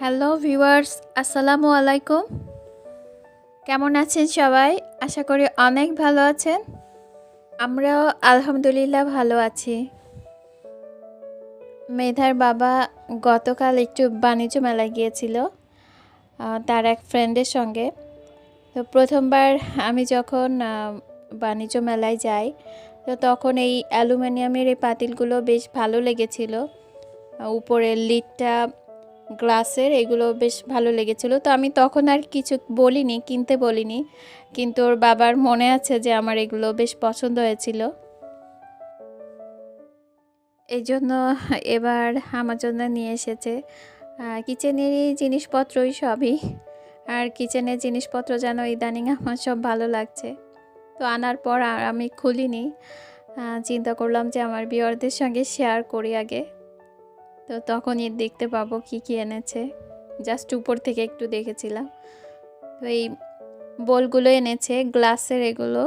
Hello viewers, আসসালামু আলাইকুম। কেমন আছেন সবাই? আশা করি অনেক ভালো আছেন। আমরাও আলহামদুলিল্লাহ ভালো আছি। মেধার বাবা গতকাল একটু বাণিজ্য মেলায় গিয়েছিল তার এক ফ্রেন্ডের সঙ্গে। তো প্রথমবার আমি যখন বাণিজ্য মেলায় যাই, তো তখন এই অ্যালুমিনিয়ামের এই পাতিলগুলো বেশ ভালো লেগেছিল। উপরের লিডটা গ্লাসের, এগুলো বেশ ভালো লেগেছিল। তো আমি তখন আর কিছু বলিনি, কিনতে বলিনি। কিন্তু ওর বাবার মনে আছে যে আমার এগুলো বেশ পছন্দ হয়েছিল। এই জন্য এবার আমার জন্য নিয়ে এসেছে। কিচেনেরই জিনিসপত্রই সবই। আর কিচেনের জিনিসপত্র যেন ইদানিং আমার সব ভালো লাগছে। তো আনার পর আর আমি খুলিনি। চিন্তা করলাম যে আমার বিয়ারদের সঙ্গে শেয়ার করি আগে। তো তখনই দেখতে পাবো কি কি এনেছে। জাস্ট উপর থেকে একটু দেখেছিলাম। তো এই বোলগুলো এনেছে, গ্লাসের এগুলো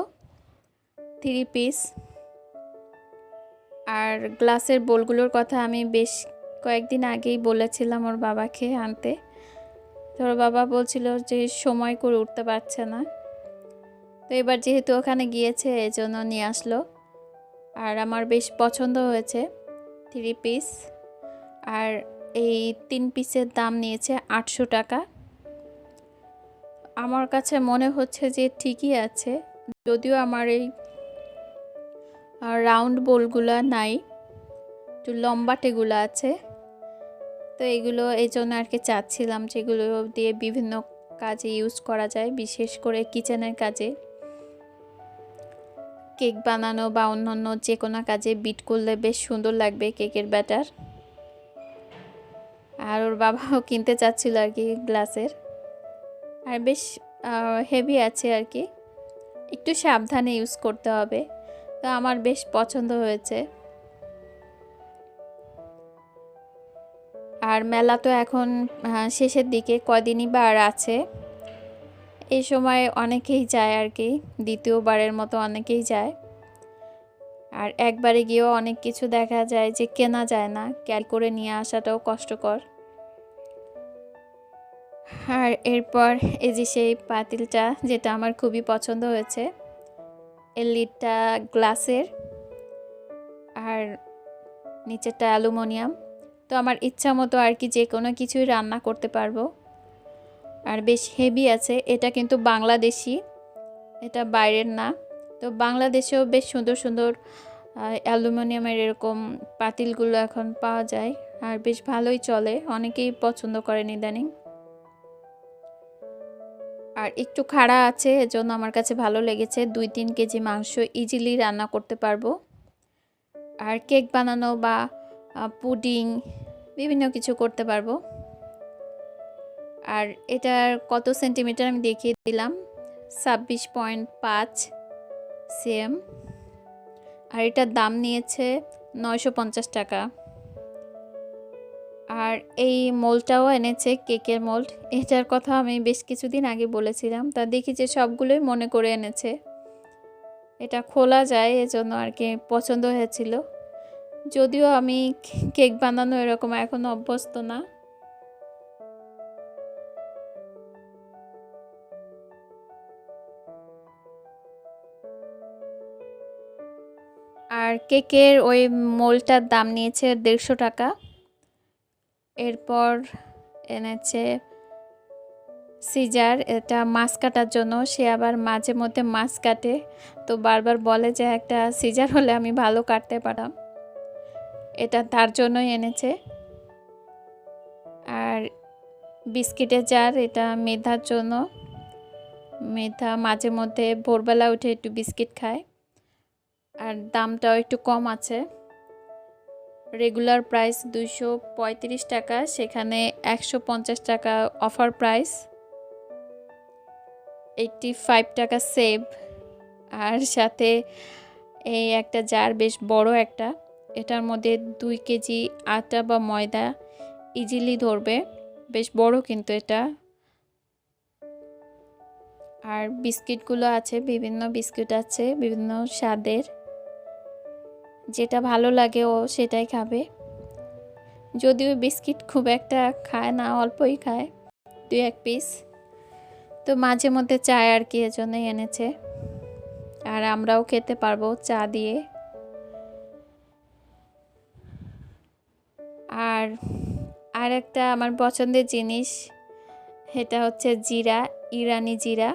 থ্রি পিস আর গ্লাসের বোলগুলোর কথা আমি বেশ কয়েকদিন আগেই বলেছিলাম ওর বাবাকে আনতে। তো ওর বাবা বলছিল যে সময় করে উঠতে পারছে না। তো এবার যেহেতু ওখানে গিয়েছে, এজন্য নিয়ে আসলো। আর আমার বেশ পছন্দ হয়েছে থ্রি পিস আর এই তিন পিসের দাম নিয়েছে আটশো টাকা। আমার কাছে মনে হচ্ছে যে ঠিকই আছে, যদিও আমার এই রাউন্ড বোলগুলো নাই, একটু লম্বাটেগুলো আছে। তো এগুলো এই জন্য আর কি চাচ্ছিলাম যেগুলো দিয়ে বিভিন্ন কাজে ইউজ করা যায়, বিশেষ করে কিচেনের কাজে। কেক বানানো বা অন্যান্য যে কোনো কাজে বিট করলে বেশ সুন্দর লাগবে কেকের ব্যাটার। আর ওর বাবাও কিনতে চাচ্ছিল আর কি গ্লাসের। আর বেশ হেভি আছে আর কি। একটু সাবধানে ইউজ করতে হবে। তো আমার বেশ পছন্দ হয়েছে। আর মেলা তো এখন শেষের দিকে কদিনই বার আছে। এই সময় অনেকেই যায় আর কি। দ্বিতীয়বারের মতো অনেকেই যায়। আর একবারে গিয়েও অনেক কিছু দেখা যায় যে কেনা যায় না। ক্যাল করে নিয়ে আসাটাও কষ্টকর। আর এরপর এই যে সেই পাতিলটা, যেটা আমার খুবই পছন্দ হয়েছে, এর লিডটা গ্লাসের। আর নিচেরটা অ্যালুমিনিয়াম। তো আমার ইচ্ছা মতো আর কি যে কোনো কিছুই রান্না করতে পারব। আর বেশ হেভি আছে। এটা কিন্তু বাংলাদেশি। এটা বাইরের না। তো বাংলাদেশেও বেশ সুন্দর সুন্দর অ্যালুমিনিয়ামের এরকম পাতিলগুলো এখন পাওয়া যায় আর বেশ ভালোই চলে। অনেকেই পছন্দ করেন ইদানিং। আর একটু খাড়া আছে, এজন্য আমার কাছে ভালো লেগেছে। দুই তিন কেজি মাংস ইজিলি রান্না করতে পারব। আর কেক বানানো বা পুডিং বিভিন্ন কিছু করতে পারব। আর এটার কত সেন্টিমিটার আমি দেখিয়ে দিলাম? ছাব্বিশ পয়েন্ট পাঁচ সিএম আর এটার দাম নিয়েছে নয়শো পঞ্চাশ টাকা। আর এই মোলটাও এনেছে, কেকের মোল্ড। এটার কথা আমি বেশ কিছুদিন আগে বলেছিলাম। তা দেখি যে সবগুলোই মনে করে এনেছে। এটা খোলা যায়, এজন্য আর কি পছন্দ হয়েছিল। যদিও আমি কেক বানানো এরকম এখনও অভ্যস্ত না। আর কেকের ওই মোলটার দাম নিয়েছে দেড়শো টাকা। এরপর এনেছে সিজার, এটা মাছ কাটার জন্য। সে আবার মাঝে মধ্যে মাছ কাটে। তো বারবার বলে যে একটা সিজার হলে আমি ভালো কাটতে পারাম এটা তার জন্যই এনেছে। আর বিস্কিটের জার, এটা মেধার জন্য। মেধা মাঝে মধ্যে ভোরবেলা উঠে একটু বিস্কিট খায়। আর দামটাও একটু কম আছে। রেগুলার প্রাইস দুইশো পঁয়ত্রিশ টাকা, সেখানে একশো পঞ্চাশ টাকা অফার প্রাইস এইটটি ফাইভ টাকা সেভ আর সাথে এই একটা জার বেশ বড় একটা, এটার মধ্যে দুই কেজি আটা বা ময়দা ইজিলি ধরবে, বেশ বড় কিন্তু এটা। আর বিস্কিটগুলো আছে, বিভিন্ন বিস্কিট আছে, বিভিন্ন স্বাদের। যেটা ভালো লাগে ও সেটাই খাবে। যদিও বিস্কিট খুব একটা খায় না, অল্পই খায়, দুই এক পিস তো মাঝে মধ্যে চা আর কি এজন্যই এনেছে। আর আমরাও খেতে পারব চা দিয়ে। আর আর একটা আমার পছন্দের জিনিস এটা হচ্ছে জিরা, ইরানি জিরা।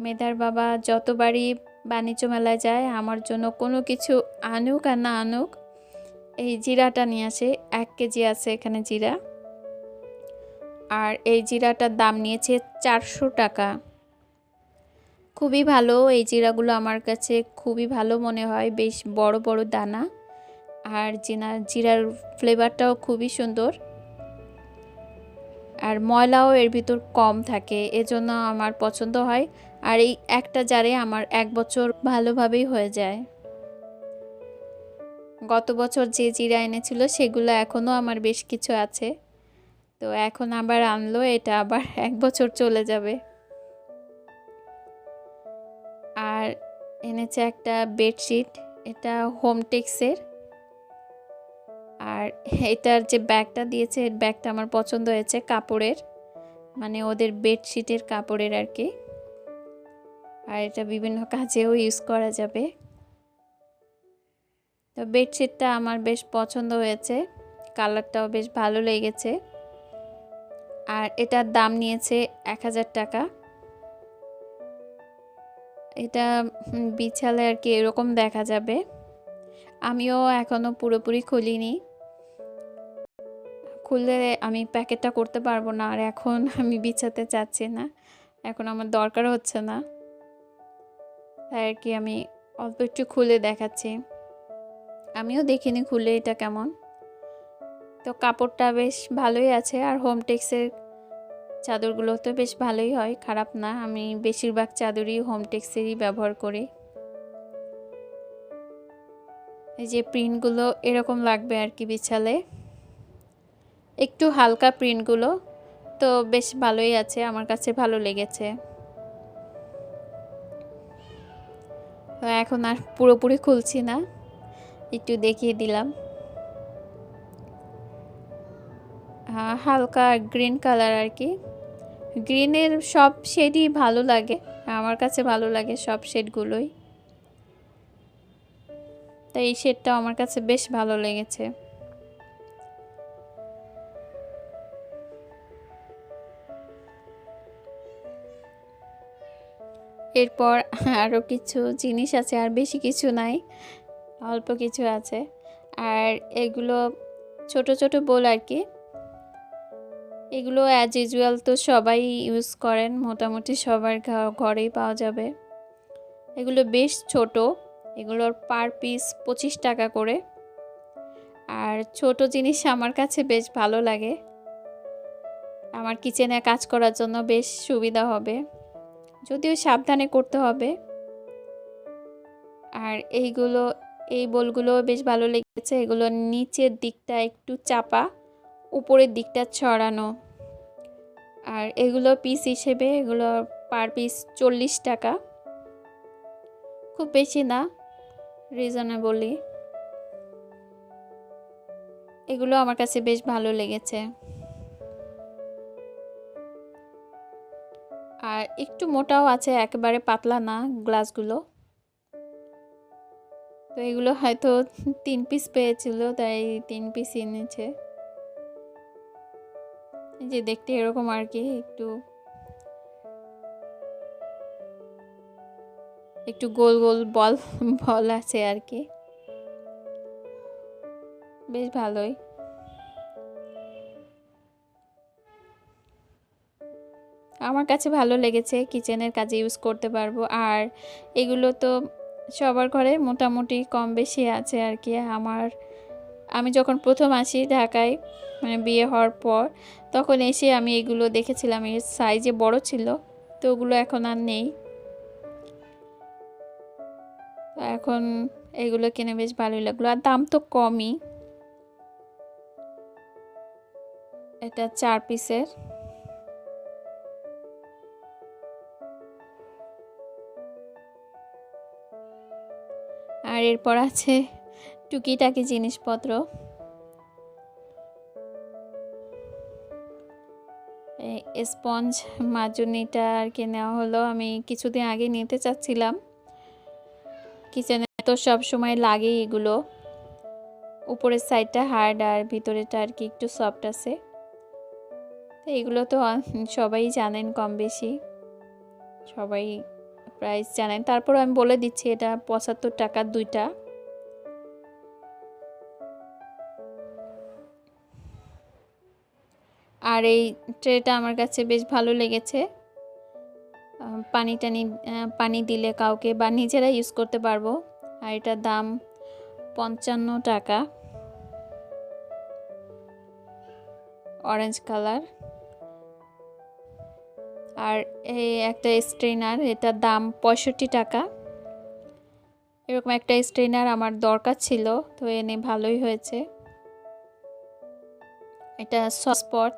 মেধার বাবা যতবারই বাণিজ্য মেলায় যায়, আমার জন্য কোনো কিছু আনুক আর না আনুক, এই জিরাটা নিয়ে আসে, এক কেজি আছে এখানে জিরা। আর এই জিরাটার দাম নিয়েছে চারশো টাকা। খুবই ভালো, এই জিরাগুলো আমার কাছে খুবই ভালো মনে হয়, বেশ বড় বড় দানা। আর জিনা, জিরার ফ্লেভারটাও খুবই সুন্দর। আর ময়লাও এর ভিতর কম থাকে, এজন্য আমার পছন্দ হয়। আর এই একটা জারে আমার এক বছর ভালোভাবেই হয়ে যায়। গত বছর যে জিরা এনেছিল সেগুলো এখনও আমার বেশ কিছু আছে। তো এখন আবার আনলো, এটা আবার এক বছর চলে যাবে। আর এনেছে একটা বেডশিট, এটা হোমটেক্সের। আর এটার যে ব্যাগটা দিয়েছে, এর ব্যাগটা আমার পছন্দ হয়েছে কাপড়ের। মানে ওদের বেডশিটের কাপড়ের আর কি। আর এটা বিভিন্ন কাজেও ইউজ করা যাবে। তো বেডশিটটা আমার বেশ পছন্দ হয়েছে, কালারটাও বেশ ভালো লেগেছে। আর এটার দাম নিয়েছে এক হাজার টাকা। এটা বিছালে আর কি এরকম দেখা যাবে। আমিও এখনও পুরোপুরি খুলিনি। খুললে আমি প্যাকেটটা করতে পারব না, আর এখন আমি বিছাতে চাচ্ছি না। এখন আমার দরকার হচ্ছে না। তাই আর কি আমি অল্প একটু খুলে দেখাচ্ছি। আমিও দেখিনি খুলে এটা কেমন। তো কাপড়টা বেশ ভালোই আছে আর হোম টেক্সের চাদরগুলো তো বেশ ভালোই হয়, খারাপ না। আমি বেশিরভাগ চাদরই হোম টেক্সেরই ব্যবহার করি। এই যে প্রিন্টগুলো এরকম লাগবে আর কি বিছালে। একটু হালকা প্রিন্টগুলো তো বেশ ভালোই আছে, আমার কাছে ভালো লেগেছে। এখন আর পুরোপুরি খুলছি না। একটু দেখিয়ে দিলাম। হালকা গ্রিন কালার আর কি। গ্রিনের সব শেডই ভালো লাগে, আমার কাছে ভালো লাগে সব শেডগুলোই। তাই এই শেডটাও আমার কাছে বেশ ভালো লেগেছে। এরপর আরও কিছু জিনিস আছে আর বেশি কিছু নাই, অল্প কিছু আছে। আর এগুলো ছোট ছোট বোল আর কি। এগুলো অ্যাজ ইউজুয়াল তো সবাই ইউজ করেন, মোটামুটি সবার ঘরেই পাওয়া যাবে। এগুলো বেশ ছোট, এগুলোর পার পিস পঁচিশ টাকা করে। আর ছোট জিনিস আমার কাছে বেশ ভালো লাগে। আমার কিচেনে কাজ করার জন্য বেশ সুবিধা হবে। যদিও সাবধানে করতে হবে। আর এইগুলো, এই বোলগুলো বেশ ভালো লেগেছে। এগুলো নিচের দিকটা একটু চাপা, উপরের দিকটা ছড়ানো। আর এগুলো পিস হিসেবে, এগুলো পার পিস চল্লিশ টাকা। খুব বেশি না রিজনেবলি এগুলো আমার কাছে বেশ ভালো লেগেছে। একটু মোটাও আছে, একেবারে পাতলা না গ্লাসগুলো। তো এগুলো হয়তো তিন পিস পেয়েছিল, তাই তিন পিস এনেছে। যে দেখতে এরকম আর কি, একটু একটু গোল গোল বল বল আছে আর কি। বেশ ভালোই। আমার কাছে ভালো লেগেছে, কিচেনের কাজে ইউজ করতে পারব। আর এগুলো তো সবার ঘরে মোটামুটি কম বেশি আছে আর কি। আমার, আমি যখন প্রথম আসি ঢাকায় মানে বিয়ে হওয়ার পর, তখন এসে আমি এগুলো দেখেছিলাম। এর সাইজে বড় ছিল, তো ওগুলো এখন আর নেই। এখন এগুলো কিনে বেশ ভালোই লাগল। আর দাম তো কমই। এটা চার পিসের আর এরপর আছে টুকিটাকি জিনিসপত্র। স্পঞ্জ মাজুনিটা আর কি নেওয়া হলো। আমি কিছুদিন আগে নিতে চাচ্ছিলাম। কিচেনে তো সব সময় লাগে এগুলো। উপরের সাইডটা হার্ড আর ভিতরেটা আর কি একটু সফট আছে। তো এগুলো তো সবাই জানেন কম বেশি সবাই প্রাইস জানেন তারপর আমি বলে দিচ্ছি, এটা পঁচাত্তর টাকার দুইটা। আর এই ট্রেটা আমার কাছে বেশ ভালো লেগেছে। পানি টানি পানি দিলে কাউকে বা নিজেরা ইউজ করতে পারব। আর এটার দাম পঞ্চান্ন টাকা। অরেঞ্জ কালার আর এই একটা স্ট্রেনার এটার দাম পঁয়ষট্টি টাকা। এরকম একটা স্ট্রেনার আমার দরকার ছিল, তো এনে ভালোই হয়েছে। এটা সসপট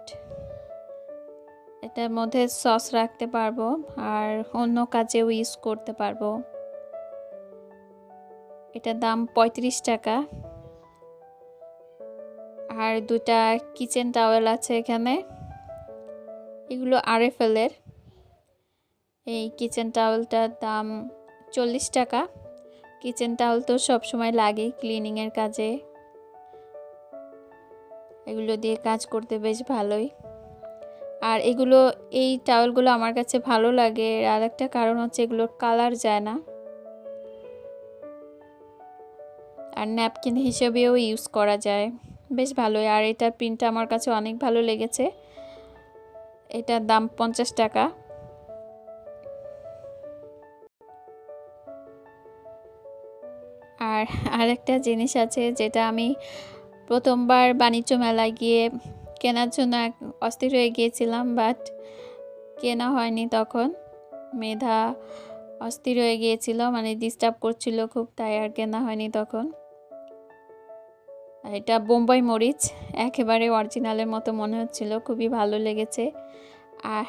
এটার মধ্যে সস রাখতে পারব, আর অন্য কাজেও ইউজ করতে পারব। এটার দাম পঁয়ত্রিশ টাকা। আর দুটা কিচেন টাওয়েল আছে এখানে। এগুলো আরএফএলের এই কিচেন টাওয়েলটার দাম চল্লিশ টাকা। কিচেন টাওয়েল তো সবসময় লাগে ক্লিনিংয়ের কাজে। এগুলো দিয়ে কাজ করতে বেশ ভালোই। আর এগুলো, এই টাওয়েলগুলো আমার কাছে ভালো লাগে। আর একটা কারণ হচ্ছে এগুলোর কালার যায় না। আর ন্যাপকিন হিসেবেও ইউজ করা যায়। বেশ ভালোই। আর এটার প্রিন্টটা আমার কাছে অনেক ভালো লেগেছে। এটার দাম পঞ্চাশ টাকা। আর আরেকটা জিনিস আছে যেটা আমি প্রথমবার বাণিজ্য মেলায় গিয়ে কেনার জন্য এক অস্থির হয়ে গিয়েছিলাম বাট কেনা হয়নি তখন। মেধা অস্থির হয়ে গিয়েছিল মানে ডিস্টার্ব করছিল খুব, তাই আর কেনা হয়নি তখন। এটা বোম্বাই মরিচ, একেবারে অরিজিনালের মতো মনে হচ্ছিল, খুবই ভালো লেগেছে। আর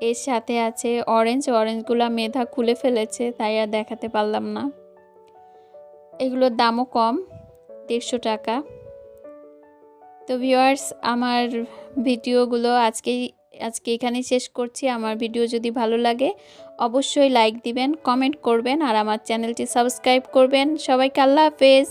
এর সাথে আছে অরেঞ্জ অরেঞ্জগুলো মেধা খুলে ফেলেছে, তাই আর দেখাতে পারলাম না। এগুলোর দামও কম, দেড়শো টাকা। তো ভিউয়ার্স আমার ভিডিওগুলো আজকেই, আজকে এখানেই শেষ করছি। আমার ভিডিও যদি ভালো লাগে, অবশ্যই লাইক দিবেন কমেন্ট করবেন, আর আমার চ্যানেলটি সাবস্ক্রাইব করবেন। সবাইকে আল্লাহ হাফেজ।